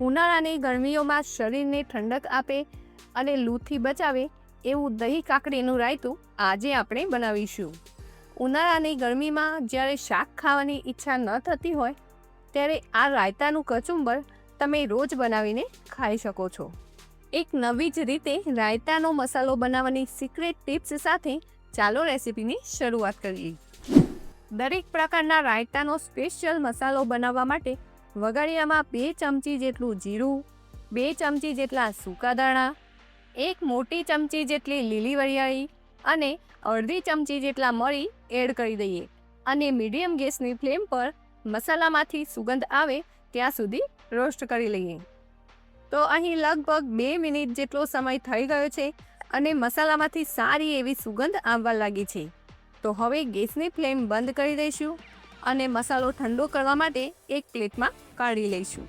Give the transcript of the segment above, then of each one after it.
ઉનાળાની ગરમીઓમાં શરીરને ઠંડક આપે અને લૂથી બચાવે એવું દહીં કાકડીનું રાયતું આજે આપણે બનાવીશું. ઉનાળાની ગરમીમાં જ્યારે શાક ખાવાની ઈચ્છા ન થતી હોય, ત્યારે આ રાયતાનું કચુંબર તમે રોજ બનાવીને ખાઈ શકો છો. એક નવી જ રીતે રાયતાનો મસાલો બનાવવાની સિક્રેટ ટિપ્સ સાથે ચાલો રેસીપીની શરૂઆત કરીએ. દરેક પ્રકારના રાયતાનો સ્પેશિયલ મસાલો બનાવવા માટે વઘાડિયામાં બે ચમચી જેટલું જીરું, બે ચમચી જેટલા સૂકા દાણા એક મોટી ચમચી જેટલી લીલી વરિયાળી અને અડધી ચમચી જેટલા મરી એડ કરી દઈએ અને મીડિયમ ગેસની ફ્લેમ પર મસાલામાંથી સુગંધ આવે ત્યાં સુધી રોસ્ટ કરી લઈએ. તો અહીં લગભગ બે મિનિટ જેટલો સમય થઈ ગયો છે અને મસાલામાંથી સારી એવી સુગંધ આવવા લાગી છે. તો હવે ગેસની ફ્લેમ બંધ કરી દઈશું. અને મસાલો ઠંડો કરવા માટે એક પ્લેટમાં કાઢી લઈશું.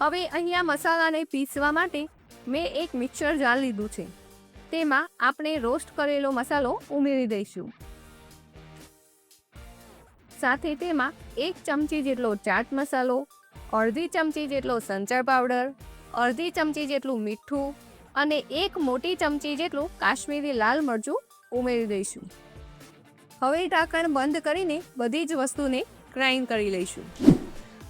હવે અહીંયા મસાલાને પીસવા માટે મેં એક મિક્સર જાર લીધું છે. તેમાં આપણે રોસ્ટ કરેલો મસાલો ઉમેરી દઈશું. સાથે તેમાં એક ચમચી જેટલો ચાટ મસાલો, અડધી ચમચી જેટલો સંચર પાવડર, અડધી ચમચી જેટલું મીઠું અને એક મોટી ચમચી જેટલું કાશ્મીરી લાલ મરચું ઉમેરી દઈશું. હવે ઢાંકણ બંધ કરીને બધી જ વસ્તુને ગ્રાઇન્ડ કરી લઈશું.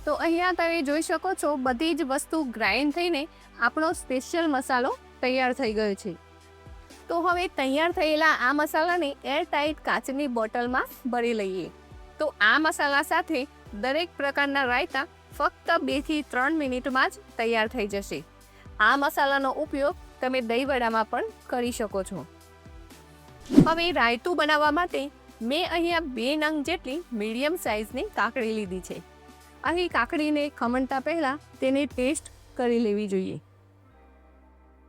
તો અહીંયા તમે જોઈ શકો છો, બધી જ વસ્તુ ગ્રાઇન્ડ થઈને આપણો સ્પેશિયલ મસાલો તૈયાર થઈ ગયો છે. તો હવે તૈયાર થયેલા આ મસાલાને એરટાઇટ કાચની બોટલમાં ભરી લઈએ. તો આ મસાલા સાથે દરેક પ્રકારના રાયતા ફક્ત બેથી ત્રણ મિનિટમાં જ તૈયાર થઈ જશે. આ મસાલાનો ઉપયોગ તમે દહીંવડામાં પણ કરી શકો છો. હવે રાયતું બનાવવા માટે મેં અહીંયા બે નંગ જેટલી મીડિયમ સાઇઝની કાકડી લીધી છે. અહીં કાકડીને ખમણતા પહેલાં તેને ટેસ્ટ કરી લેવી જોઈએ.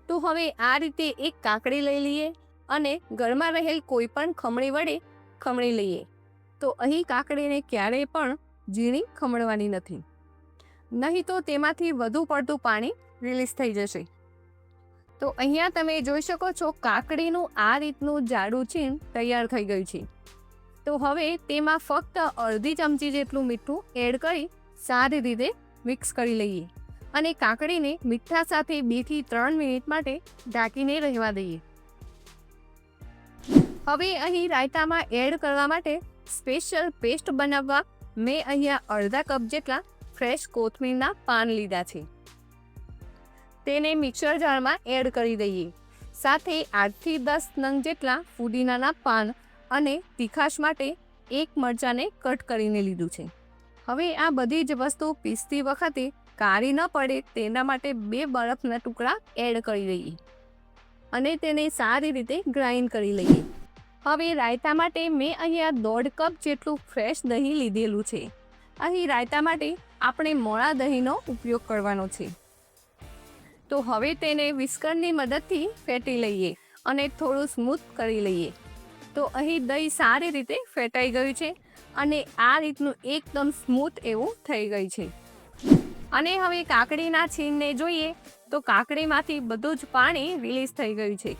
તો હવે આ રીતે એક કાકડી લઈ લઈએ અને ઘરમાં રહેલ કોઈ પણ ખમણી વડે ખમણી લઈએ. તો અહીં કાકડીને ક્યારેય પણ ઝીણી ખમણવાની નથી. નહીં તો તેમાંથી વધુ પડતું પાણી રિલીઝ થઈ જશે. તો અહીંયા તમે જોઈ શકો છો કાકડીનું આ રીતનું જાડું છીણ તૈયાર થઈ ગયું છે. તો હવે તેમાં ફક્ત અડધી ચમચી જેટલું મીઠું એડ કરી સારી રીતે મિક્સ કરી લઈએ અને કાકડીને મીઠા સાથે બેથી ત્રણ મિનિટ માટે ઢાંકીને રહેવા દઈએ. હવે અહીં રાયતામાં એડ કરવા માટે સ્પેશિયલ પેસ્ટ બનાવવા મેં અહીંયા અડધા કપ જેટલા ફ્રેશ કોથમીરના પાન લીધા છે. તેને મિક્સર જારમાં એડ કરી દઈએ. સાથે આઠથી દસ નંગ જેટલા ફુદીનાના પાન અને તીખાશ માટે એક મરચાંને કટ કરીને લીધું છે. હવે આ બધી જ વસ્તુ પીસતી વખતે કાળી ન પડે તેના માટે બે બરફના ટુકડા એડ કરી લઈએ અને તેને સારી રીતે ગ્રાઇન્ડ કરી લઈએ. હવે રાયતા માટે મેં અહીંયા દોઢ કપ જેટલું ફ્રેશ દહીં લીધેલું છે. અહીં રાયતા માટે આપણે મોળા દહીંનો ઉપયોગ કરવાનો છે. તો હવે તેને વિસ્કરની મદદથી ફેટી લઈએ અને થોડું સ્મૂથ કરી લઈએ. તો અહીં દહીં સારી રીતે ફેટાઈ ગયું છે અને આ રીતનું એકદમ સ્મૂથ એવું થઈ ગયું છે. અને હવે કાકડીના છીણને જોઈએ તો કાકડીમાંથી બધું જ પાણી રિલીઝ થઈ ગયું છે.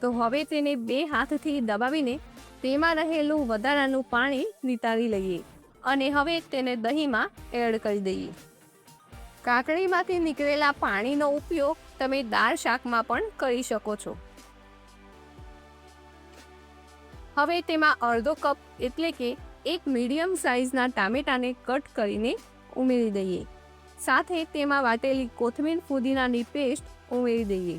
તો હવે તેને બે હાથથી દબાવીને તેમાં રહેલું વધારાનું પાણી નિતારી લઈએ અને હવે તેને દહીંમાં એડ કરી દઈએ. કાકડીમાંથી નીકળેલા પાણીનો ઉપયોગ તમે દાળ શાકમાં પણ કરી શકો છો. હવે તેમાં અડધો કપ એટલે કે એક મીડિયમ સાઇઝના ટામેટાને કટ કરીને ઉમેરી દઈએ. સાથે તેમાં વાટેલી કોથમીર ફુદીનાની પેસ્ટ ઉમેરી દઈએ.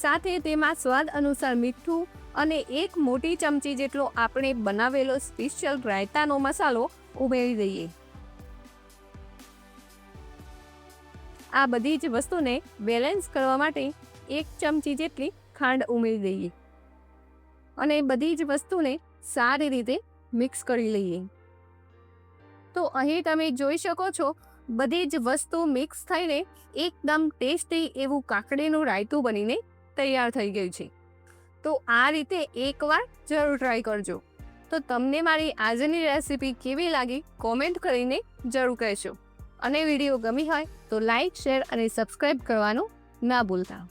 સાથે તેમાં સ્વાદ અનુસાર મીઠું અને એક મોટી ચમચી જેટલો આપણે બનાવેલો સ્પેશિયલ રાયતાનો મસાલો ઉમેરી દઈએ. આ બધી જ વસ્તુને બેલેન્સ કરવા માટે એક ચમચી જેટલી ખાંડ ઉમેરી દઈએ. અને બધી જ વસ્તુને સારી રીતે મિક્સ કરી લઈએ. તો અહીં તમે જોઈ શકો છો, બધી જ વસ્તુ મિક્સ થઈને એકદમ ટેસ્ટી એવું કાકડીનું રાયતું બનીને તૈયાર થઈ ગયું છે. તો આ રીતે એકવાર જરૂર ટ્રાય કરજો. તો તમને મારી આજની રેસીપી કેવી લાગી કોમેન્ટ કરીને જરૂર કહેશો અને વીડિયો ગમી હોય તો લાઇક શેર અને સબસ્ક્રાઈબ કરવાનું ના ભૂલતા.